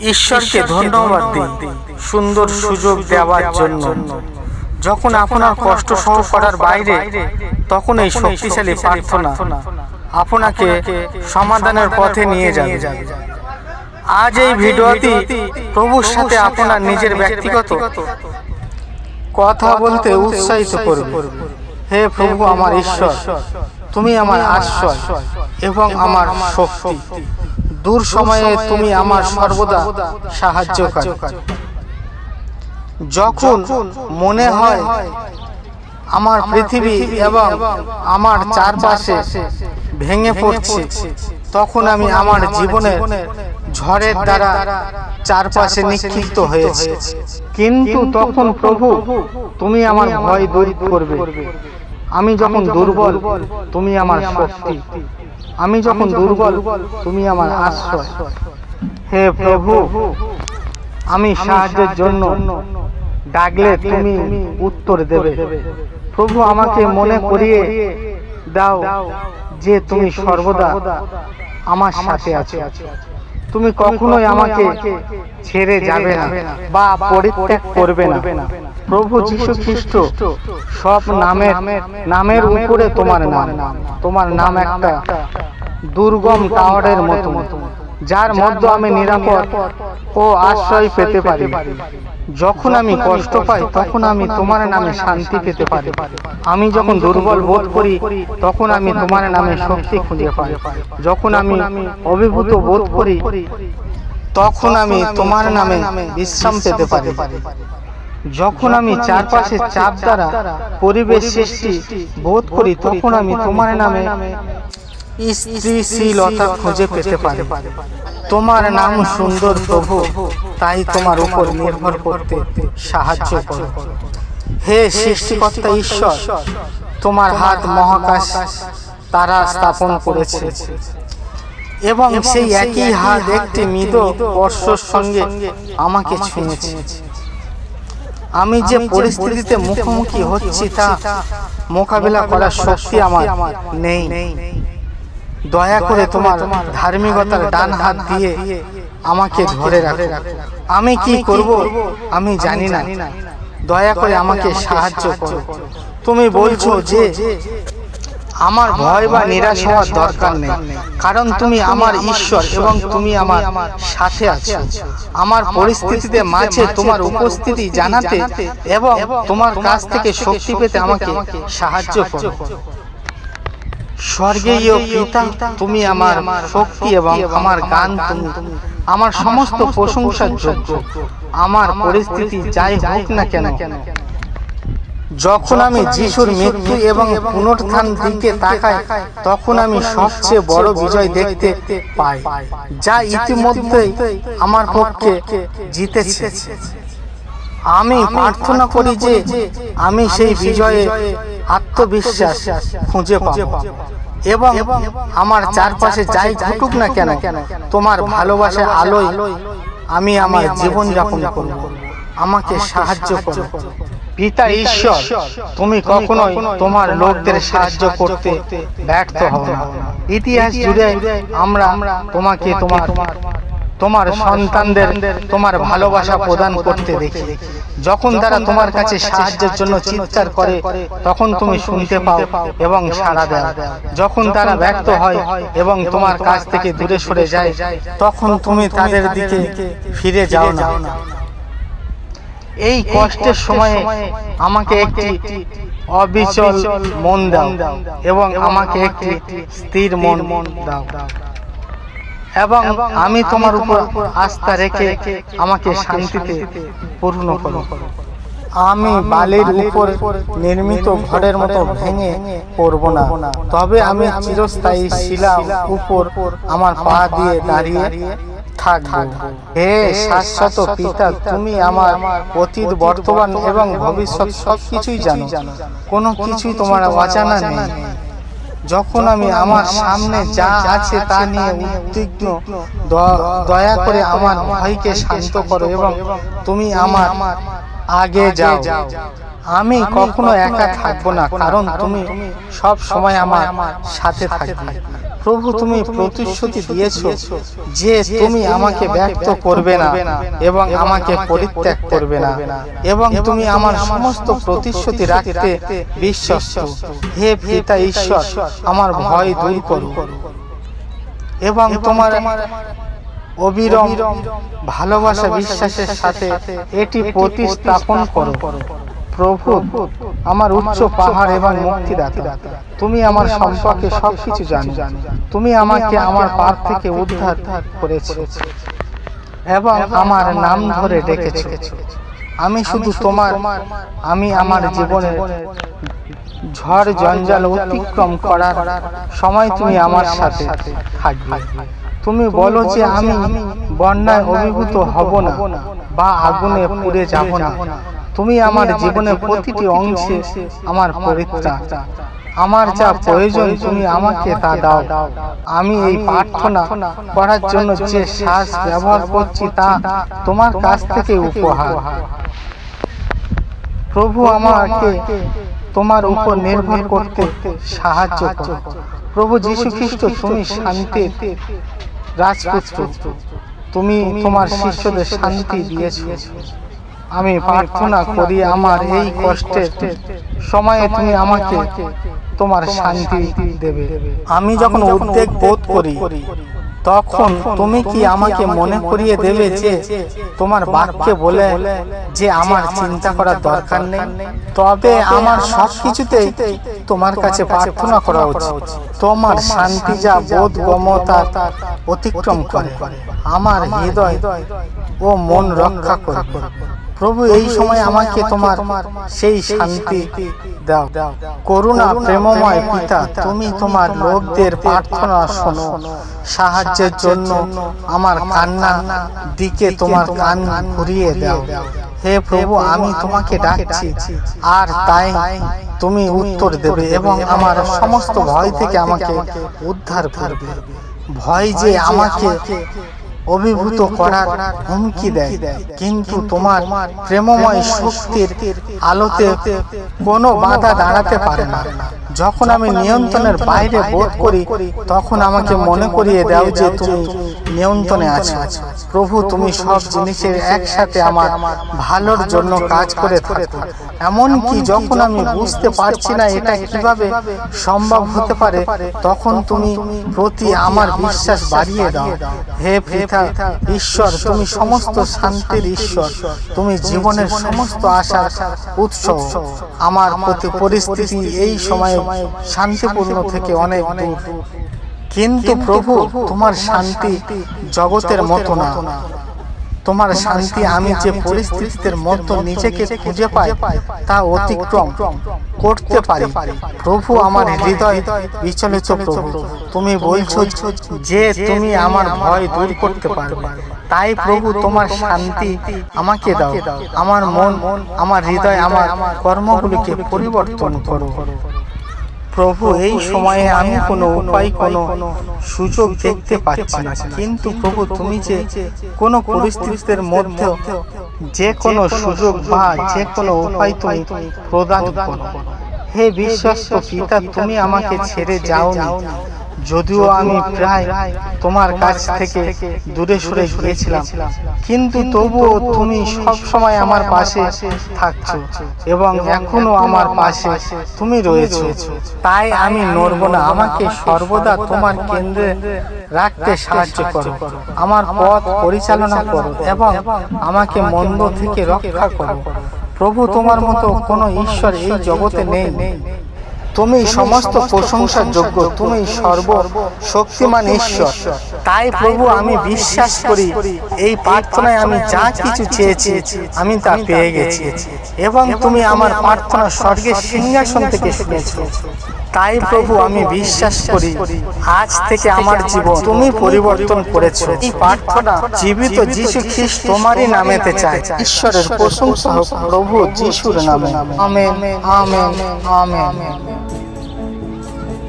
ঈশ্বরকে ধন্যবাদ দিই, সুন্দর সুযোগ দেওয়ার জন্য। যখন আপনার কষ্ট সহ করার বাইরে, তখন এই শক্তিশালী প্রার্থনা আপনাকে সমাধানের পথে নিয়ে যাবে। আজ এই ভিডিওটি প্রভুর সাথে আপনার নিজের ব্যক্তিগত কথা বলতে উৎসাহিত করবে। হে প্রভু, আমার ঈশ্বর, তুমি আমার আশ্রয় এবং আমার শক্তি। দূর সময়ে তুমি আমার সর্বদা সাহায্য কর। যখন মনে হয় আমার পৃথিবী এবং আমার চারপাশে ভেঙে পড়ছে তখন আমি আমার জীবনের ঝড়ের দ্বারা চারপাশে নিক্ষিপ্ত হয়েছে। কিন্তু তখন প্রভু তুমি আমার ভয় দূর করবে। আমি যখন দুর্বল তুমি আমার শক্তি। আমি যখন দুর্বল তুমি আমার আশ্রয়। হে প্রভু আমি সাহায্যের জন্য ডাকলে তুমি উত্তর দেবে। প্রভু আমাকে মনে করিয়ে দাও যে তুমি সর্বদা আমার সাথে আছো। তুমি কখনোই আমাকে ছেড়ে যাবে না বা পরিত্যাগ করবে না। প্রভু যীশু খ্রিস্ট সব নামের নামের উপরে তোমার নাম। তোমার নাম একটা দুর্গম টাওয়ারের মতো। যার মধ্যে আমি নিরাপদ ও আশ্রয় পেতে পারি। যখন আমি কষ্ট পাই তখন আমি তোমার নামে শান্তি পেতে পারি। আমি যখন দুর্বল বোধ করি তখন আমি তোমার নামে শক্তি খুঁজে পাই। যখন আমি অভিভূত বোধ করি তখন আমি তোমার নামে বিশ্রাম পেতে পারি। যখন আমি চারপাশে চাপ দ্বারা পরিবেশ সৃষ্টি বোধ করি তখন আমি তোমার নামে স্ত্রীশীলতা খুঁজে পেতে পারি। তোমার নাম সুন্দর প্রভু তাই তোমার উপর নির্ভর করতে সাহায্য করো। হে সৃষ্টিকর্তা ঈশ্বর তোমার হাত মহাকাশ তারা স্থাপন করেছে। এবং সেই একই হাত একটি মৃদ স্পর্শর সঙ্গে আমাকে ছুঁয়েছে। আমি যে পরিস্থিতিতে মুখোমুখি হচ্ছি তা মোকাবিলা করার শক্তি আমার নেই। দয়া করে তোমার ধার্মিকতার ডান হাত দিয়ে আমাকে ধরে রাখো। আমি কি করব? আমি জানি না। দয়া করে আমাকে সাহায্য করো। তুমি বলছো যে আমার ভয় বা নিরাশ হওয়ার দরকার নেই। কারণ তুমি আমার ঈশ্বর এবং তুমি আমার সাথে আছো। আমার পরিস্থিতিতে মাঝে তোমার উপস্থিতি জানাতে এবং তোমার কাছ থেকে শক্তি পেতে আমাকে সাহায্য করো। স্বর্গীয় পিতা তুমি আমার শক্তি এবং আমার গান তুমি। আমার সমস্ত প্রশংসার যোগ্য। আমার পরিস্থিতি যাই হোক না কেন যখন আমি যিশুর মৃত্যু এবং পুনরুত্থান দিকে তাকাই তখন আমি সবচেয়ে বড় বিজয় দেখতে পাই যা ইতিমধ্যেই আমার পক্ষে জিতেছে। আমি প্রার্থনা করি যে আমি সেই বিজয়ে আত্মবিশ্বাস খুঁজে পাব। এবং আমার চারপাশে যাই ঘটুক না কেন তোমার ভালোবাসা আলোয় আমি আমার জীবন যাপন করব। আমাকে সাহায্য করো। পিতা ঈশ্বর তুমি কখনোই তোমার লোকদের সাহায্য করতে ব্যর্থ হও না। ইতিহাস জুড়ে আমরা তোমাকে তোমার তোমার সন্তানদের তোমার ভালোবাসা প্রদান করতে দেখি। যখন তারা তোমার কাছে সাহায্যের জন্য চিৎকার করে তখন তুমি শুনতে পাও এবং সাড়া দাও যখন তারা ব্যর্থ হয় এবং তোমার কাছ থেকে দূরে সরে যায় তখন তুমি তাদের দিকে ফিরে যাও না। এই কষ্টের সময়ে আমাকে একটি অবিচল মন দাও এবং আমাকে একটি স্থির মন দাও। এবং আমি তোমার উপর আস্থা রেখে আমাকে শান্তিতে পূর্ণ করো। আমি বালির উপর নির্মিত ঘরের মতো ভেঙে পড়ব না। তবে আমি চিরস্থায়ী শিলা উপর আমার পা দিয়ে দাঁড়িয়ে থাকব। হে শাশ্বত পিতা তুমি আমার অতীত বর্তমান এবং ভবিষ্যৎ সব কিছুই জানো। কোনো কিছুই তোমার অজানা নেই। যখন আমি আমার সামনে যা আছে তা নিয়ে উদ্বিগ্ন দয়া করে আমার ভয়কে শান্ত করো এবং তুমি আমার আগে যাও। আমি কখনো একা থাকব না কারণ তুমি সব সময় আমার সাথে থাকবে। প্রভু তুমি প্রতিশ্রুতি দিয়েছ যে তুমি আমাকে ব্যক্ত করবে না এবং আমাকে পরিত্যাগ করবে না এবং তুমি আমার সমস্ত প্রতিশ্রুতি রাখতে বিশ্বস্ত। হে পিতা ঈশ্বর আমার ভয় দূর করো। এবং তোমার অবিরম ভালোবাসা বিশ্বাসের সাথে এটি প্রতিস্থাপন করো। প্রভু আমার উচ্চ পাহাড় এবং মুক্তিদাতা। তুমি আমার সম্পর্কে সবকিছু জানো। তুমি আমাকে আমার পাপ থেকে উদ্ধার করেছ। এবং আমার নাম ধরে ডেকেছো। আমি শুধু তোমার আমি আমার জীবনের ঝড় জঞ্জাল অতিক্রম করার সময় তুমি আমার সাথে থাকবে। তুমি বলো যে আমি বন্যায় অভিভূত হব না বা আগুনে পুড়ে যাব না। তুমি আমার জীবনের প্রতিটি অংশে আমার পরিত্রাণ আমার যা প্রয়োজন তুমি আমাকে তা দাও। আমি এই প্রার্থনা করার জন্য যে শ্বাস ব্যবহার করছি তা তোমার কাছ থেকে উপহার। প্রভু আমাকে তোমার উপর নির্ভর করতে সাহায্য করো। প্রভু যীশু খ্রিস্ট তুমি শান্তির রাজপুত্র। তুমি তোমার শিষ্যদের শান্তি দিয়েছ। আমি প্রার্থনা করি আমার এই কষ্টের সময়ে তুমি আমাকে তোমার শান্তি দেবে। আমি যখন উদ্বেগ বোধ করি তখন তুমি কি আমাকে মনে করিয়ে দেবে যে তোমার বাক্যে বলে যে আমার চিন্তা করার দরকার নেই। তবে আমার সব কিছুতেই তোমার কাছে প্রার্থনা করা উচিত। তোমার শান্তি যা বোধ গমতা অতিক্রম করে। আমার হৃদয় ও মন রক্ষা করবে। প্রভু এই সময় আমাকে তোমার সেই শান্তি দাও। করুণা প্রেমময় পিতা তুমি তোমার লোকদের প্রার্থনা শোনো। সাহায্যের জন্য আমার কান্না দিকে তোমার কান ঘুরিয়ে দাও। হে প্রভু আমি তোমাকে ডাকছি। আর তাই তুমি উত্তর দেবে এবং আমার সমস্ত ভয় থেকে আমাকে উদ্ধার করবে। ভয় যে আমাকে অভিভূত করার হুমকি দেয়। কিন্তু তোমার প্রেমময় শক্তির আলোতে কোনো বাধা দাঁড়াতে পারে না। যখন আমি নিয়ন্ত্রণের বাইরে বোধ করি তখন আমাকে মনে করিয়ে দাও যে তুমি নিয়ন্ত্রণে আছো। প্রভু তুমি সব জিনিসের একসাথে আমার ভালোর জন্য কাজ করে থাকো। এমনকি যখন আমি বুঝতে পারছি না এটা কীভাবে সম্ভব হতে পারে তখন তুমি প্রতি আমার বিশ্বাস বাড়িয়ে দাও। হে পিতা ঈশ্বর তুমি সমস্ত শান্তির ঈশ্বর। তুমি জীবনের সমস্ত আশার উৎস। আমার প্রতি পরিস্থিতি এই সময়ে শান্তিপূর্ণ থেকে অনেক দূর। কিন্তু প্রভু তোমার শান্তি জগতের মতো না। তোমার শান্তি আমি যে পরিস্থিতির মধ্যে নিজেকে খুঁজে পাই তা অতিক্রম করতে পারি। প্রভু আমার হৃদয় বিচলিত প্রভু। তুমি বলছো যে তুমি আমার ভয় দূর করতে পারবে। তাই প্রভু তোমার শান্তি আমাকে দাও। আমার মন আমার হৃদয় আমার কর্মগুলিকে পরিবর্তন করো। প্রভু এই সময়ে আমি কোনো উপায় কোনো সুযোগ দেখতে পাচ্ছি না। কিন্তু প্রভু তুমি যে কোনো পরিস্থিতির মধ্যে যে কোনো সুযোগ বা যে কোনো উপায় তুমি প্রদান করো। হে বিশ্বাস পিতা তুমি আমাকে ছেড়ে যাওনি। যদিও আমি প্রায় তোমার কাছ থেকে দূরে সরে গিয়েছিলাম। কিন্তু তবুও তুমি সব সময় আমার পাশে থাকছো। এবং এখনও আমার পাশে তুমি রয়েছো। তাই আমি নড়ব না। আমাকে সর্বদা তোমার কেন্দ্রে রাখতে সাহায্য করো। আমার পথ পরিচালনা করো এবং আমাকে মন্দ থেকে রক্ষা করো। প্রভু তোমার মতো কোনো ঈশ্বর এই জগতে নেই। তুমি সমস্ত প্রশংসার যোগ্য তুমি সর্ব শক্তিমান ঈশ্বর। তাই প্রভু আমি বিশ্বাস করি এই প্রার্থনায় আমি যা কিছু চেয়েছি আমি তা পেয়ে গেছি। এবং তুমি আমার প্রার্থনা স্বর্গের সিংহাসন থেকে শুনেছো। তাই প্রভু আমি বিশ্বাস করি আজ থেকে আমার জীবন তুমি পরিবর্তন করেছ। এই প্রার্থনা জীবিত যিশু খ্রিস্ট তোমারই নামেতে চাই ঈশ্বরের প্রশংসা হোক প্রভু যিশুর নামে। আমেন। আমেন। আমেন।